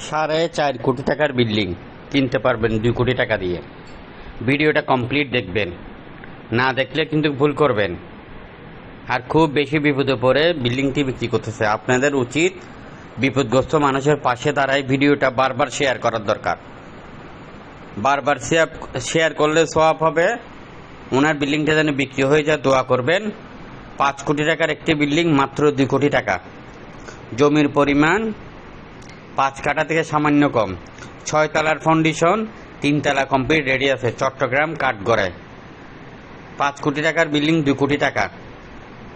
সাড়ে চার কোটি টাকার বিল্ডিং কিনতে পারবেন দুই কোটি টাকা দিয়ে। ভিডিওটা কমপ্লিট দেখবেন। না দেখলে কিন্তু ভুল করবেন। আর খুব বেশি বিপদে পড়ে বিল্ডিংটি বিক্রি করতেছে। আপনাদের উচিত বিপদগ্রস্ত মানুষের পাশে দাঁড়ায় ভিডিওটা বারবার শেয়ার করার দরকার। বারবার শেয়ার শেয়ার করলে সোয়াব হবে। ওনার বিল্ডিংটা যেন বিক্রি হয়ে যায়, দোয়া করবেন। পাঁচ কোটি টাকার একটি বিল্ডিং মাত্র দুই কোটি টাকা। জমির পরিমাণ পাঁচ কাঠা থেকে সামান্য কম। ছয় তলার ফাউন্ডেশন তিন তিনতলা কমপ্লিট রেডি আছে চট্টগ্রাম কাঠগড়ায় পাঁচ কোটি টাকার বিল্ডিং দুই কোটি টাকা।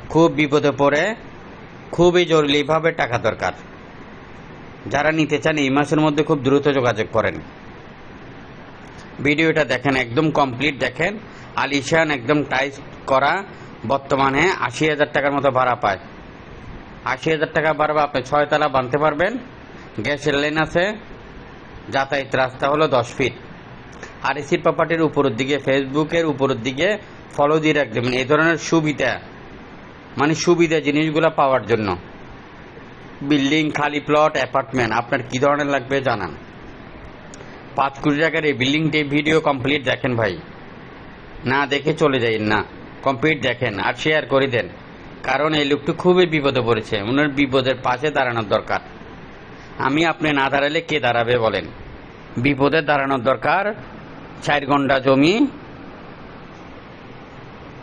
খুব বিপদে পড়ে, খুবই জরুরিভাবে টাকা দরকার। যারা নিতে চান এই মাসের মধ্যে খুব দ্রুত যোগাযোগ করেন। ভিডিওটা দেখেন, একদম কমপ্লিট দেখেন। আলিশান একদম টাইস করা, বর্তমানে আশি হাজার টাকার মতো ভাড়া পায়। আশি হাজার টাকা ভাড়া আপনি ছয়তলা বানতে পারবেন। গ্যাসের লাইন আছে, যাতায়াত রাস্তা হলো দশ ফিট। আর এসি প্রপার্টির উপরের দিকে ফেসবুকের উপরের দিকে ফলো দিয়ে রাখবেন এই ধরনের সুবিধা মানে সুবিধা জিনিসগুলো পাওয়ার জন্য। বিল্ডিং, খালি প্লট অ্যাপার্টমেন্ট আপনার কি ধরনের লাগবে জানান। পাঁচ কোটি টাকার এই বিল্ডিংটি ভিডিও কমপ্লিট দেখেন ভাই। না দেখে চলে যাই না কমপ্লিট দেখেন আর শেয়ার করে দেন। কারণ এই লোকটি খুবই বিপদে পড়েছে ওনার বিপদের পাশে দাঁড়ানোর দরকার। আমি আপনি না দাঁড়ালে কে দাঁড়াবে বলেন? বিপদে দাঁড়ানোর দরকার, চার ঘণ্টা জমি,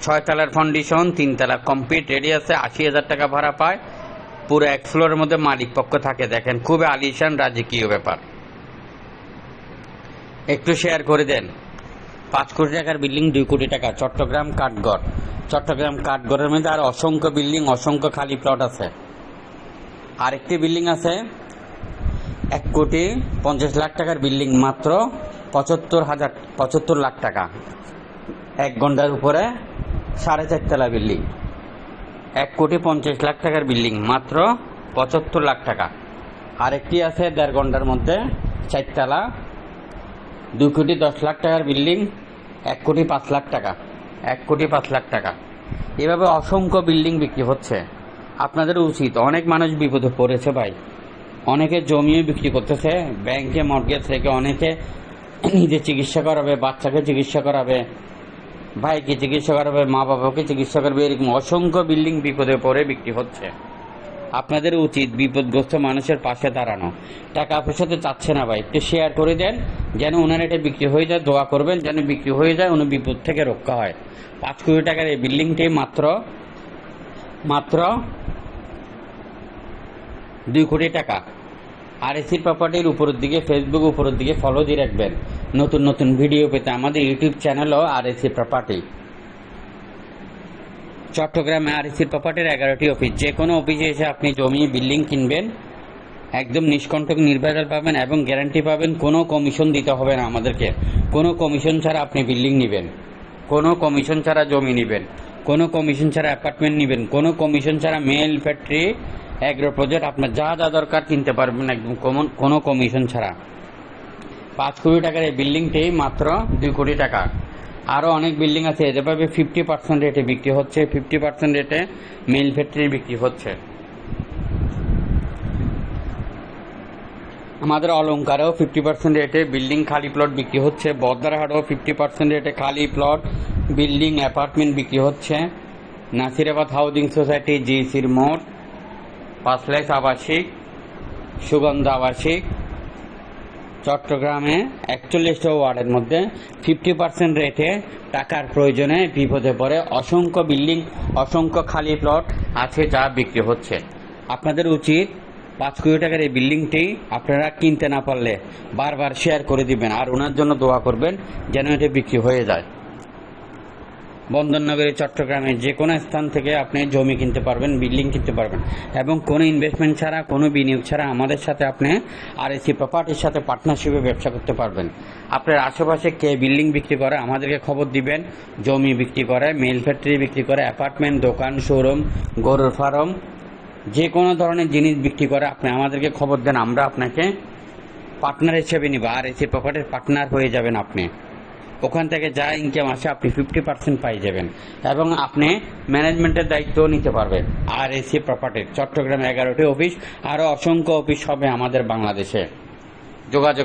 ছয় তলার ফাউন্ডেশন তিনতলা কমপ্লিট রেডি আছে, আশি হাজার টাকা ভাড়া পায়। পুরো এক ফ্লোরের মধ্যে মালিক পক্ষ থাকে, দেখেন খুবই আলিশান রাজকীয় ব্যাপার। একটু শেয়ার করে দেন। পাঁচ কোটি টাকার বিল্ডিং দুই কোটি টাকা। চট্টগ্রাম কাঠগড়। চট্টগ্রাম কাঠগড়ের মধ্যে আর অসংখ্য বিল্ডিং অসংখ্য খালি প্লট আছে। আরেকটি বিল্ডিং আছে এক কোটি পঞ্চাশ লাখ টাকার বিল্ডিং মাত্র পঁচাত্তর হাজার, পঁচাত্তর লাখ টাকা। এক ঘণ্টার উপরে সাড়ে চারতলা বিল্ডিং। এক কোটি পঞ্চাশ লাখ টাকার বিল্ডিং মাত্র পঁচাত্তর লাখ টাকা। আরেকটি আছে দেড় ঘণ্টার মধ্যে চারতলা দুই কোটি দশ লাখ টাকার বিল্ডিং, এক কোটি পাঁচ লাখ টাকা, এক কোটি পাঁচ লাখ টাকা। এভাবে অসংখ্য বিল্ডিং বিক্রি হচ্ছে। আপনাদের উচিত। অনেক মানুষ বিপদে পড়েছে ভাই। অনেকে জমিও বিক্রি করতেছে, ব্যাংকে মর্গেজ থেকে অনেকে নিজে চিকিৎসা করাবে, বাচ্চাকে চিকিৎসা করাবে, ভাইকে চিকিৎসা করাবে, মা বাবাকে চিকিৎসা করবে, এরকম অসংখ্য বিল্ডিং বিপদে পড়ে বিক্রি হচ্ছে। আপনাদের উচিত বিপদগ্রস্ত মানুষের পাশে দাঁড়ানো। টাকা পয়সা তো চাচ্ছে না ভাই, একটু শেয়ার করে দেন, যেন ওনার এটা বিক্রি হয়ে যায়, দোয়া করবেন, যেন বিক্রি হয়ে যায়, উনি বিপদ থেকে রক্ষা হয়। পাঁচ কোটি টাকার এই বিল্ডিংটি মাত্র মাত্র দুই কোটি টাকা। আর এসির প্রপার্টির উপরের দিকে ফেসবুক উপরের দিকে ফলো দিয়ে রাখবেন। নতুন নতুন ভিডিও পেতে আমাদের ইউটিউব চ্যানেলও আর এসি প্রপার্টি চট্টগ্রামে আর এসির প্রপার্টির এগারোটি অফিস যে কোনো অফিসে এসে আপনি জমি বিল্ডিং কিনবেন, একদম নিষ্কণ্টক নির্ভেজাল পাবেন এবং গ্যারান্টি পাবেন কোনো কমিশন দিতে হবে না আমাদেরকে। কোনো কমিশন ছাড়া আপনি বিল্ডিং নেবেন। কোনো কমিশন ছাড়া জমি নেবেন। কোনো কমিশন ছাড়া অ্যাপার্টমেন্ট নেবেন। কোনো কমিশন ছাড়া মেল ফ্যাক্টরি অ্যাগ্রো প্রজেক্ট আপনার যা যা দরকার কিনতে পারবেন একদম কমন- কোনো কমিশন ছাড়া। পাঁচ কোটি টাকার এই বিল্ডিংটি মাত্র দুই কোটি টাকা। আরও অনেক বিল্ডিং আছে, যেভাবে ফিফটি পার্সেন্ট রেটে বিক্রি হচ্ছে ফিফটি পার্সেন্ট রেটে মেল ফ্যাক্টরি বিক্রি হচ্ছে। আমাদের অলঙ্কারেও ফিফটি পার্সেন্ট রেটে বিল্ডিং খালি প্লট বিক্রি হচ্ছে, বদ্রাহাটেও ফিফটি পার্সেন্ট রেটে খালি প্লট বিল্ডিং অ্যাপার্টমেন্ট বিক্রি হচ্ছে। নাসিরাবাদ হাউজিং সোসাইটি জিসির মোড়। পাঁচলাইশ আবাসিক, সুগন্ধ আবাসিক, চট্টগ্রামে একচল্লিশটা ওয়ার্ডের মধ্যে ফিফটি পার্সেন্ট রেটে টাকার প্রয়োজনে বিপদে পড়ে অসংখ্য বিল্ডিং, অসংখ্য খালি প্লট আছে যা বিক্রি হচ্ছে। আপনাদের উচিত পাঁচ কোটি টাকার এই বিল্ডিংটি আপনারা কিনতে না পারলে বারবার শেয়ার করে দিবেন আর ওনার জন্য দোয়া করবেন যেন এটা বিক্রি হয়ে যায়। বন্দরনগরী চট্টগ্রামের যে কোনো স্থান থেকে আপনি জমি কিনতে পারবেন, বিল্ডিং কিনতে পারবেন এবং কোনো ইনভেস্টমেন্ট ছাড়া, কোনো বিনিয়োগ ছাড়া আমাদের সাথে আপনি আর এসি প্রপার্টির সাথে পার্টনারশিপে ব্যবসা করতে পারবেন। আপনার আশেপাশে কে বিল্ডিং বিক্রি করে আমাদেরকে খবর দিবেন, জমি বিক্রি করে মেল ফ্যাক্টরি বিক্রি করে অ্যাপার্টমেন্ট দোকান শোরুম গরুর ফার্ম যে কোনো ধরনের জিনিস বিক্রি করে আপনি আমাদেরকে খবর দেন, আমরা আপনাকে পার্টনার হিসেবে নিব। আর এসি প্রপার্টির পার্টনার হয়ে যাবেন আপনি। ওখান থেকে যা ইনকাম আছে আপনি ফিফটি পার্সেন্ট পাই যাবেন। এবং আপনি ম্যানেজমেন্টের দায়িত্ব নিতে পারবেন। আর এসি প্রপার্টির চট্টগ্রাম এগারোটি অফিস আরও অসংখ্য অফিস হবে আমাদের বাংলাদেশে। যোগাযোগ